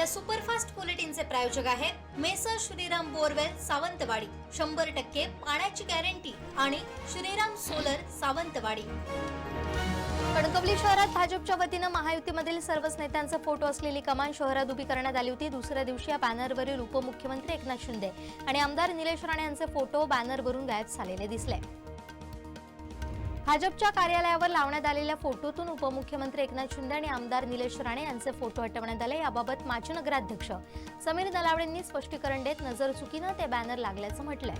या सुपरफास्ट बुलेटिनचे प्रायोजक आहेत मेसर श्रीराम बोरवेल सावंतवाडी. शंभर टक्के पाण्याची गॅरंटी आणि श्रीराम सोलर सावंतवाडी. कणकवली शहरात भाजपच्या वतीनं महायुतीमधील सर्वच नेत्यांचा फोटो असलेली कमान शहरात उभी करण्यात आली होती. दुसऱ्या दिवशी या बॅनरवरील उपमुख्यमंत्री एकनाथ शिंदे आणि आमदार निलेश राणे यांचे फोटो बॅनरवरून गायब झालेले दिसले. भाजपच्या कार्यालयावर लावण्यात आलेल्या फोटोतून उपमुख्यमंत्री एकनाथ शिंदे आणि आमदार निलेश राणे यांचे फोटो हटवण्यात आले. याबाबत माजी नगराध्यक्ष समीर दलावडेंनी स्पष्टीकरण देत नजर चुकीनं ते बॅनर लागल्याचं म्हटलंय.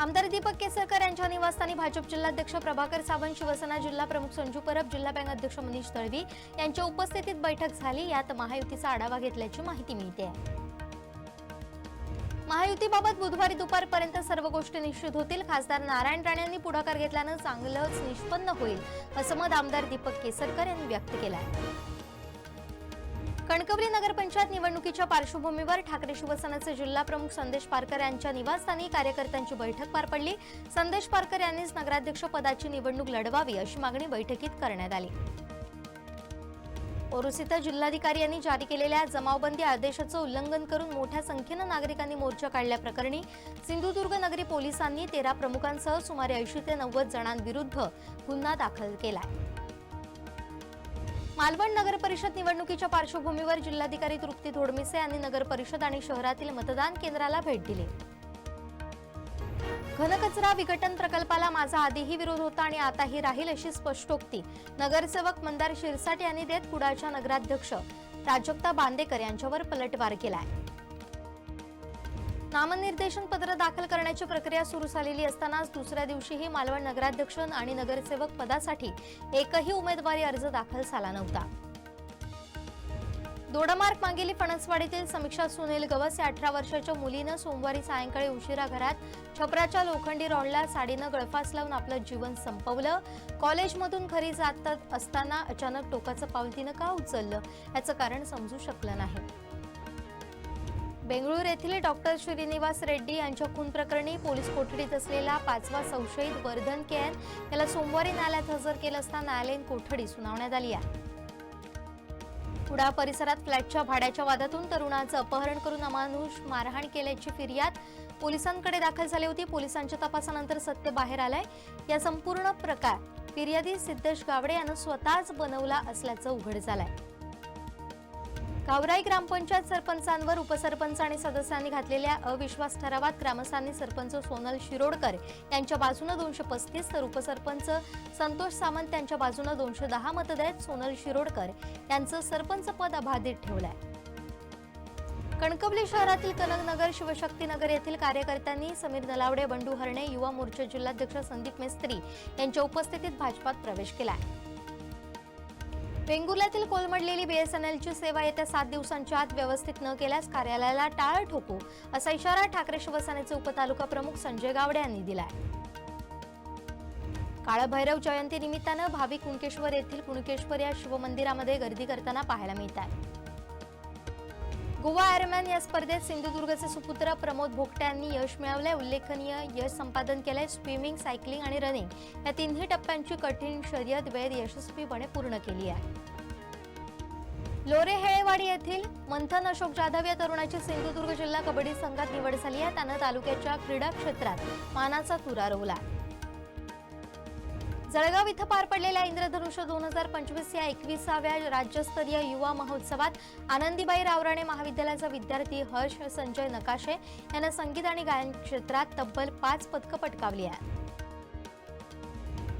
आमदार दीपक केसरकर यांच्या निवासस्थानी भाजप जिल्हाध्यक्ष प्रभाकर सावंत शिवसेना जिल्हा प्रमुख संजू परब जिल्हा बँक अध्यक्ष मनीष दळवी यांच्या उपस्थितीत बैठक झाली. यात महायुतीचा आढावा घेतल्याची माहिती मिळते महायुतीबाबत बुधवारी दुपारपर्यंत सर्व गोष्टी निश्चित होतील. खासदार नारायण राणे यांनी पुढाकार घेतल्यानं चांगलंच निष्पन्न होईल असं मत आमदार दीपक केसरकर यांनी व्यक्त केलं आहे कणकवली नगरपंचायत निवडणुकीच्या पार्श्वभूमीवर ठाकरे शिवसेनेचे जिल्हा प्रमुख संदेश पारकर यांच्या निवासस्थानी कार्यकर्त्यांची बैठक पार पडली. संदेश पारकर यांनीच नगराध्यक्ष पदाची निवडणूक लढवावी अशी मागणी बैठकीत करण्यात आली. ओरोस इथं जिल्हाधिकारी यांनी जारी केलेल्या जमावबंदी आदेशाचं उल्लंघन करून मोठ्या संख्येनं नागरिकांनी मोर्चा काढल्याप्रकरणी सिंधुदुर्ग नगरी पोलिसांनी तेरा प्रमुखांसह सुमारे ऐंशी ते नव्वद जणांविरुद्ध गुन्हा दाखल केलाय. मालवण नगर परिषद निवडणुकीच्या पार्श्वभूमीवर जिल्हाधिकारी तृप्ती धोडमिसे यांनी नगर परिषद आणि शहरातील मतदान केंद्राला भेट दिली. घनकचरा विघटन प्रकल्पाला माझा आधीही विरोध होता आणि आताही राहील अशी स्पष्टोक्ती नगरसेवक मंदार शिरसाट यांनी देत कुडाळच्या नगराध्यक्ष प्राजक्ता बांदेकर यांच्यावर पलटवार केलाय. नामनिर्देशन पत्र दाखल करण्याची प्रक्रिया सुरू झालेली असतानाच दुसऱ्या दिवशीही मालवण नगराध्यक्ष आणि नगरसेवक पदासाठी एकही उमेदवारी अर्ज दाखल झाला नव्हता. दोडामार्ग मांगेली फणसवाडीतील समीक्षा सुनील गवस या अठरा वर्षाच्या मुलीनं सोमवारी सायंकाळी उशिरा घरात छपराच्या लोखंडी रॉडला साडीनं गळफास लावून आपलं जीवन संपवलं. कॉलेजमधून घरी जात असताना अचानक टोकाचं पाऊल तिनं का उचललं? याचं कारण समजू शकलं नाही. बेंगळूर येथील डॉक्टर श्रीनिवास रेड्डी यांच्या खून प्रकरणी पोलीस कोठडीत असलेला पाचवा संशयित वर्धन केन याला सोमवारी न्यायालयात हजर केलं असता न्यायालयीन कोठडी सुनावण्यात आली आहे. कुडाळ परिसरात फ्लॅटच्या भाड्याच्या वादातून तरुणाचं अपहरण करून अमानुष मारहाण केल्याची फिर्याद पोलिसांकडे दाखल झाली होती. पोलिसांच्या तपासानंतर सत्य बाहेर आलंय. या संपूर्ण प्रकार फिर्यादी सिद्धेश गावडे यानं स्वतःच बनवला असल्याचं उघड झालंय. गावराई ग्रामपंचायत सरपंचांवर उपसरपंच आणि सदस्यांनी घातलेल्या अविश्वास ठरावात ग्रामस्थांनी सरपंच सोनल शिरोडकर यांच्या बाजूनं दोनशे पस्तीस तर उपसरपंच संतोष सामंत यांच्या बाजूनं दोनशे दहा मतं देत सोनल शिरोडकर यांचं सरपंच पद अबाधित ठेवलंय. कणकवली शहरातील कनकनगर शिवशक्तीनगर येथील कार्यकर्त्यांनी समीर नलावडे बंडू हरणे युवा मोर्चा जिल्हाध्यक्ष संदीप मेस्त्री यांच्या उपस्थितीत भाजपात प्रवेश केला आहे वेंगुर्ल्यातील कोलमडलेली बीएसएनएलची सेवा येत्या सात दिवसांच्या आत व्यवस्थित न केल्यास कार्यालयाला टाळ ठोकू असा इशारा ठाकरे शिवसेनेचे उपतालुका प्रमुख संजय गावडे यांनी दिलाय. काळभैरव जयंती निमित्तानं भाविक कुणकेश्वर येथील कुणकेश्वर या शिवमंदिरामध्ये गर्दी करताना पाहायला मिळत आहे गोवा एअरमॅन या स्पर्धेत सिंधुदुर्गचे सुपुत्र प्रमोद भोगट्यांनी यश मिळवलंय. उल्लेखनीय यश संपादन केलंय. स्विमिंग सायकलिंग आणि रनिंग या तिन्ही टप्प्यांची कठीण शर्यत वेद यशस्वीपणे पूर्ण केली आहे. लोरे हेळेवाडी येथील मंथन अशोक जाधव या तरुणाची सिंधुदुर्ग जिल्हा कबड्डी संघात निवड झाली आहे. त्यानं तालुक्याच्या क्रीडा क्षेत्रात मानाचा तुरा रोवला. जळगाव इथं पार पडलेल्या इंद्रधनुष्य दोन हजार पंचवीस या एकविसाव्या राज्यस्तरीय युवा महोत्सवात आनंदीबाई रावराणे महाविद्यालयाचा विद्यार्थी हर्ष संजय नकाशे यानं संगीत आणि गायन क्षेत्रात तब्बल पाच पदकं पटकावली आहेत.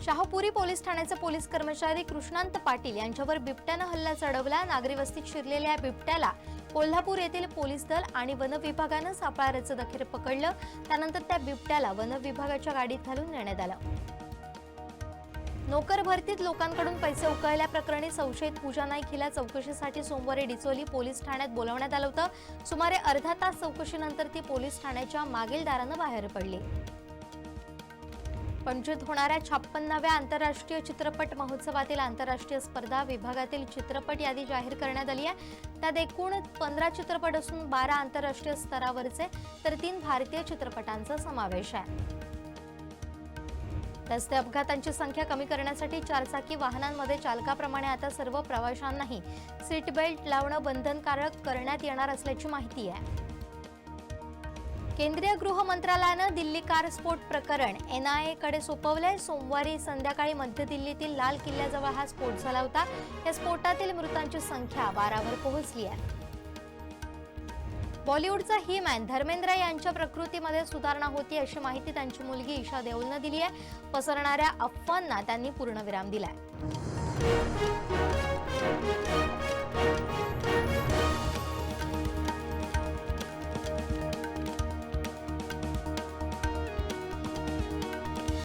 शाहपुरी पोलीस ठाण्याचे पोलीस कर्मचारी कृष्णांत पाटील यांच्यावर बिबट्यानं हल्ला चढवला. नागरी वस्तीत शिरलेल्या या बिबट्याला कोल्हापूर येथील पोलीस दल आणि वन विभागानं सापळा रचद पकडलं. त्यानंतर त्या बिबट्याला वन विभागाच्या गाडीत घालून नेण्यात आलं. नोकर भरतीत लोकांकडून पैसे उकळल्याप्रकरणी संशयित पूजा नाईक हिला चौकशीसाठी सोमवारी डिचोली पोलीस ठाण्यात बोलावण्यात आलं होतं. सुमारे अर्धा तास चौकशीनंतर ती पोलीस ठाण्याच्या मागील दारानं बाहेर पडली. पणजीत होणाऱ्या छप्पन्नाव्या आंतरराष्ट्रीय चित्रपट महोत्सवातील आंतरराष्ट्रीय स्पर्धा विभागातील चित्रपट यादी जाहीर करण्यात आली आहे. त्यात एकूण पंधरा चित्रपट असून बारा आंतरराष्ट्रीय स्तरावरचे तर तीन भारतीय चित्रपटांचा समावेश आहे. रस्ते अपघातांची संख्या कमी करण्यासाठी चारचाकी वाहनांमध्ये चालकाप्रमाणे आता सर्व प्रवाशांनाही सीट बेल्ट लावणं बंधनकारक करण्यात येणार असल्याची माहिती आहे. केंद्रीय गृह मंत्रालयानं दिल्ली कार स्फोट प्रकरण एनआयए कडे सोपवलंय. सोमवारी संध्याकाळी मध्य दिल्लीतील लाल किल्ल्याजवळ हा स्फोट झाला होता. या स्फोटातील मृतांची संख्या बारावर पोहोचली आहे. बॉलिवूडचा ही मॅन धर्मेंद्र यांच्या प्रकृतीमध्ये सुधारणा होती अशी माहिती त्यांची मुलगी ईशा देओलनं दिली आहे. पसरणाऱ्या अफवांना त्यांनी पूर्णविराम दिलाय.